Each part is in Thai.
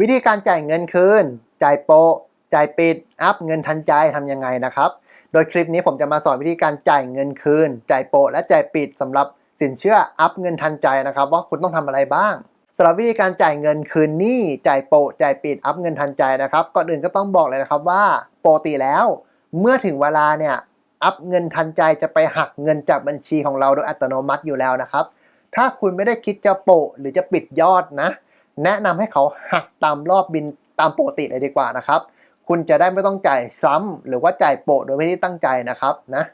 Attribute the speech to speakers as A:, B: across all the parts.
A: วิธีการจ่ายเงินคืน จ่ายโปะจ่ายปิด อัพเงินทันใจทำยังไงนะครับ โดยคลิปนี้ผมจะมาสอนวิธีการจ่ายเงินคืน จ่ายโปะและจ่ายปิดสำหรับสินเชื่ออัพเงินทันใจนะครับ ว่าคุณต้องทำอะไรบ้างสำหรับวิธีการจ่ายเงินคืนหนี้จ่ายโปะจ่ายปิดอัพเงินทันใจนะครับก่อนอื่นก็ต้องบอกเลยนะครับว่าปกติแล้ว เมื่อถึงเวลาเนี่ยอัพเงินทันใจจะไปหักเงินจากบัญชีของเราโดยอัตโนมัติอยู่แล้วนะครับ ถ้าคุณไม่ได้คิดจะโปะหรือจะปิดยอดนะ แนะนำให้เขาหักตามรอบบินตามปกติเลยดีกว่านะครับ คุณจะได้ไม่ต้องจ่ายซ้ำหรือว่าจ่ายโปะโดยไม่ได้ตั้งใจนะครับนะ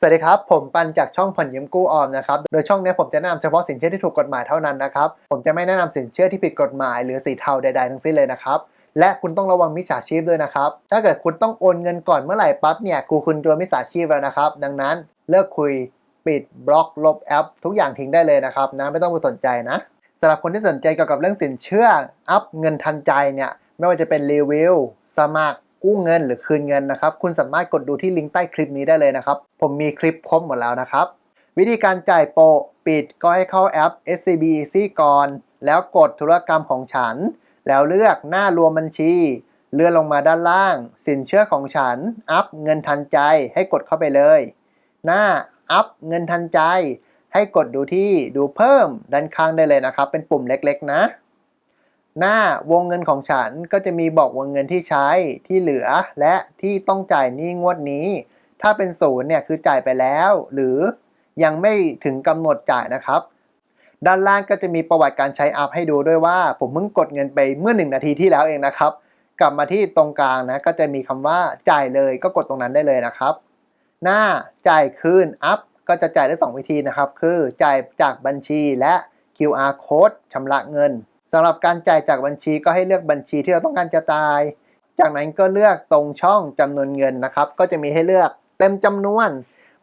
A: สวัสดีครับ ผมปันจากช่องผ่อนยืมกู้ออมนะครับ โดยช่องนี้ผมจะแนะนำเฉพาะสินเชื่อที่ถูกกฎหมายเท่านั้นนะครับ ผมจะไม่แนะนำสินเชื่อที่ผิดกฎหมาย หรือสีเทาใดๆทั้งสิ้นเลยนะครับ และคุณต้องระวังมิจฉาชีพด้วยนะครับ ถ้าเกิดคุณต้องโอนเงินก่อนเมื่อไหร่ปั๊บเนี่ยกูคุณตัวมิจฉาชีพแล้วนะครับ ดังนั้นเลิกคุยปิดบล็อกลบแอป ทุกอย่างทิ้งได้เลยนะครับนะไม่ต้องไปสนใจนะ สำหรับคนที่สนใจเกี่ยวกับเรื่องสินเชื่อ อัพเงินทันใจเนี่ย ไม่ว่าจะเป็นรีวิว สมัคร กู้เงินหรือคืนเงินนะครับ คุณสามารถกดดูที่ลิงก์ใต้คลิปนี้ได้เลยนะครับ ผมมีคลิปครบหมดแล้วนะครับ วิธีการจ่ายโปะปิดก็ให้เข้าแอป SCB Easy ก่อน แล้วกดธุรกรรมของฉัน แล้วเลือกหน้ารวมบัญชี เลื่อนลงมาด้านล่าง สินเชื่อของฉัน อัพเงินทันใจให้กดเข้าไปเลย หน้าอัพเงินทันใจ ให้กดดูที่ดูเพิ่มด้านข้างได้เลยนะครับ เป็นปุ่มเล็กๆนะ หน้าวงเงินของฉันก็จะมีบอกวงเงินที่ใช้ที่เหลือ และที่ต้องจ่ายหนี้งวดนี้ ถ้าเป็นศูนย์เนี่ยคือจ่ายไปแล้ว หรือยังไม่ถึงกำหนดจ่ายนะครับ ด้านล่างก็จะมีประวัติการใช้อัพให้ดูด้วยว่า ผมเพิ่งกดเงินไปเมื่อ 1 นาทีที่แล้วเองนะครับ กลับมาที่ตรงกลางนะก็จะมีคำว่าจ่ายเลยก็กดตรงนั้นได้เลยนะครับ หน้าจ่ายคืนอัพ ก็จะจ่ายได้ 2 วิธีนะครับ คือจ่ายจากบัญชีและ QR code ชำระเงินสำหรับการจ่ายจากบัญชีก็ให้เลือกบัญชีที่เราต้องการจะจ่าย จากนั้นก็เลือกตรงช่องจำนวนเงินนะครับ ก็จะมีให้เลือกเต็มจำนวน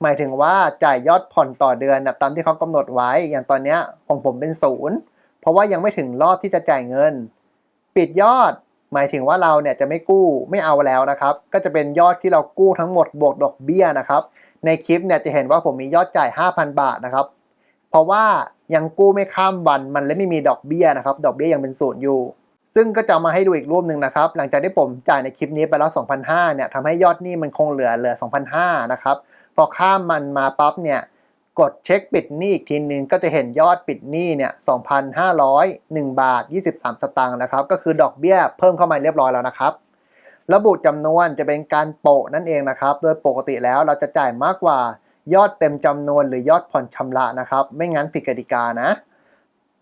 A: หมายถึงว่าจ่ายยอดผ่อนต่อเดือนนะตามที่เขากำหนดไว้ อย่างตอนนี้ของผมเป็นศูนย์เพราะว่ายังไม่ถึงรอบที่จะจ่ายเงิน ปิดยอดหมายถึงว่าเราเนี่ยจะไม่กู้ไม่เอาแล้วนะครับ ก็จะเป็นยอดที่เรากู้ทั้งหมดบวกดอกเบี้ยนะครับ ในคลิปเนี่ยจะเห็นว่าผมมียอดจ่าย 5,000 บาทนะครับ เพราะว่ายังกู้ไม่ข้ามวันมันเลยไม่มีดอกเบี้ยนะครับ ดอกเบี้ยยังเป็นศูนย์อยู่ ซึ่งก็จะมาให้ดูอีกรูปหนึ่งนะครับ หลังจากที่ผมจ่ายในคลิปนี้ไปแล้ว2,500เนี่ยทำให้ยอดหนี้มันคงเหลือเหลือ2,500นะครับ พอข้ามมันมาปั๊บเนี่ยกดเช็คปิดหนี้อีกทีนึงก็จะเห็นยอดปิดหนี้เนี่ย2,501 บาท 23 สตางค์นะครับ ก็คือดอกเบี้ยเพิ่มเข้ามาเรียบร้อยแล้วนะครับ ระบุจำนวนจะเป็นการโปะนั่นเองนะครับ โดยปกติแล้วเราจะจ่ายมากกว่ายอดเต็มจำนวนหรือยอดผ่อนชำระนะครับ ไม่งั้นผิดกติกานะ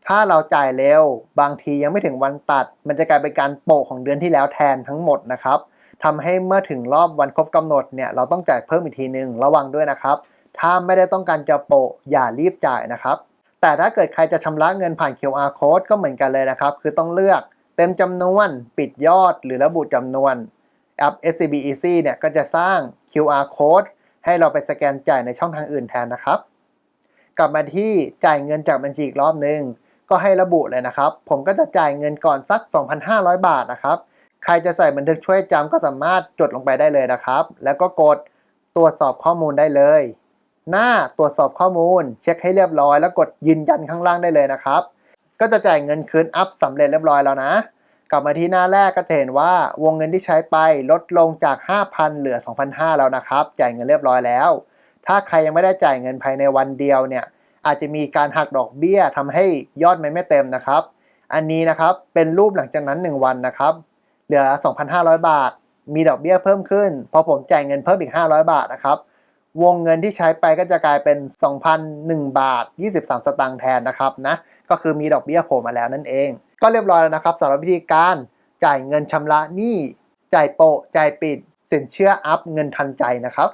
A: ถ้าเราจ่ายเร็ว บางทียังไม่ถึงวันตัด มันจะกลายเป็นการโปะของเดือนที่แล้วแทนทั้งหมดนะครับทำให้เมื่อถึงรอบวันครบกำหนดเนี่ยเราต้องจ่ายเพิ่มอีกทีหนึ่งระวังด้วยนะครับ ถ้าไม่ได้ต้องการจะโปะอย่ารีบจ่ายนะครับ แต่ถ้าเกิดใครจะชำระเงินผ่าน QR code ก็เหมือนกันเลยนะครับ คือต้องเลือกเต็มจำนวน ปิดยอดหรือระบุจำนวน แอป SCB Easy เนี่ยก็จะสร้าง QR code ให้เราไปสแกนจ่ายในช่องทางอื่นแทนนะครับ กลับมาที่จ่ายเงินจากบัญชีอีกรอบนึง ก็ให้ระบุเลยนะครับ ผมก็จะจ่ายเงินก่อนสัก 2,500 บาทนะครับ ใครจะใส่บันทึกช่วยจำก็สามารถจดลงไปได้เลยนะครับ แล้วก็กดตรวจสอบข้อมูลได้เลย หน้าตรวจสอบข้อมูล เช็คให้เรียบร้อย แล้วกดยืนยันข้างล่างได้เลยนะครับ ก็จะจ่ายเงินคืนอัพสำเร็จเรียบร้อยแล้วนะ กลับมาที่หน้าแรกก็จะเห็นว่าวงเงินที่ใช้ไปลดลงจาก 5,000 เหลือ 2,500 แล้วนะครับ จ่ายเงินเรียบร้อยแล้ว ถ้าใครยังไม่ได้จ่ายเงินภายในวันเดียวเนี่ยอาจจะมีการหักดอกเบี้ยทำให้ยอดมันไม่เต็มนะครับ อันนี้นะครับเป็นรูปหลังจากนั้น 1 วันนะครับ เหลือ 2,500 บาท มีดอกเบี้ยเพิ่มขึ้น พอผมจ่ายเงินเพิ่มอีก 500 บาทนะครับ วงเงินที่ใช้ไปก็จะกลายเป็น 2,001 บาท 23 สตางค์แทนนะครับนะ ก็คือมีดอกเบี้ยโผล่มาแล้วนั่นเอง ก็เรียบร้อยแล้วนะครับสำหรับวิธีการจ่ายเงินชำระหนี้จ่ายโปะจ่ายปิด สินเชื่ออัพเงินทันใจนะครับ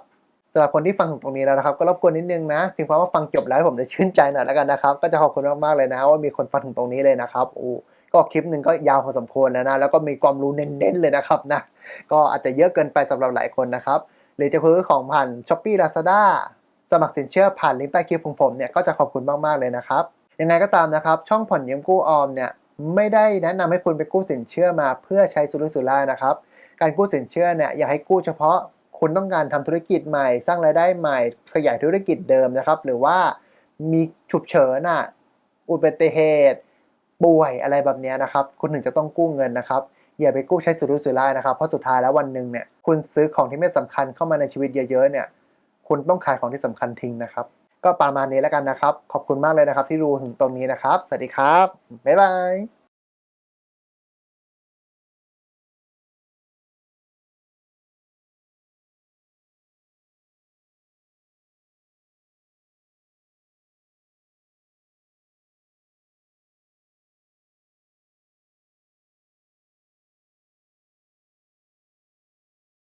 A: สำหรับคนที่ฟังถึงตรงนี้แล้วนะครับ ก็รบกวนนิดนึงนะเพียงเพราะว่าฟังจบแล้วผมจะชื่นใจหน่อยแล้วกันนะครับ ก็จะขอบคุณมากๆเลยนะว่ามีคนฟังถึงตรงนี้เลยนะครับโอ้ก็คลิปหนึ่งก็ยาวพอสมควรแล้วนะแล้วก็มีความรู้เน้นๆเลยนะครับนะก็อาจจะเยอะเกินไปสำหรับหลายคนนะครับหรือจะซื้อของผ่าน s h อ p e e Lazada สมัครสินเชื่อผ่านลิงก์ใต้คลิปของผมเนี่ยก็จะขอบคุณมากๆเลยนะครับยังไงก็ตามนะครับ ช่องผ่อนยืมกู้ออมเนี่ย ไม่ได้แนะนำให้คุณไปกู้สินเชื่อมาเพื่อใช้สุรุ่ยสุร่ายนะครับ การกู้สินเชื่อเนี่ยอยากให้กู้เฉพาะคุณต้องการทำธุรกิจใหม่ สร้างรายได้ใหม่ขยายธุรกิจเดิมนะครับ หรือว่ามีฉุกเฉินอะอุบัติเหตุป่วยอะไรแบบนี้นะครับ คุณถึงจะต้องกู้เงินนะครับอย่าไปกู้ใช้สุรุ่ยสุร่ายนะครับเพราะสุดท้ายแล้ววันหนึ่งเนี่ยคุณซื้อของที่ไม่สำคัญเข้ามาในชีวิตเยอะๆเนี่ยคุณต้องขายของที่สำคัญทิ้งนะครับ ก็ประมาณนี้แล้วกันนะครับ ขอบคุณมากเลยนะครับ ที่ดูถึงตรงนี้นะครับ สวัสดีครับ บ๊ายบาย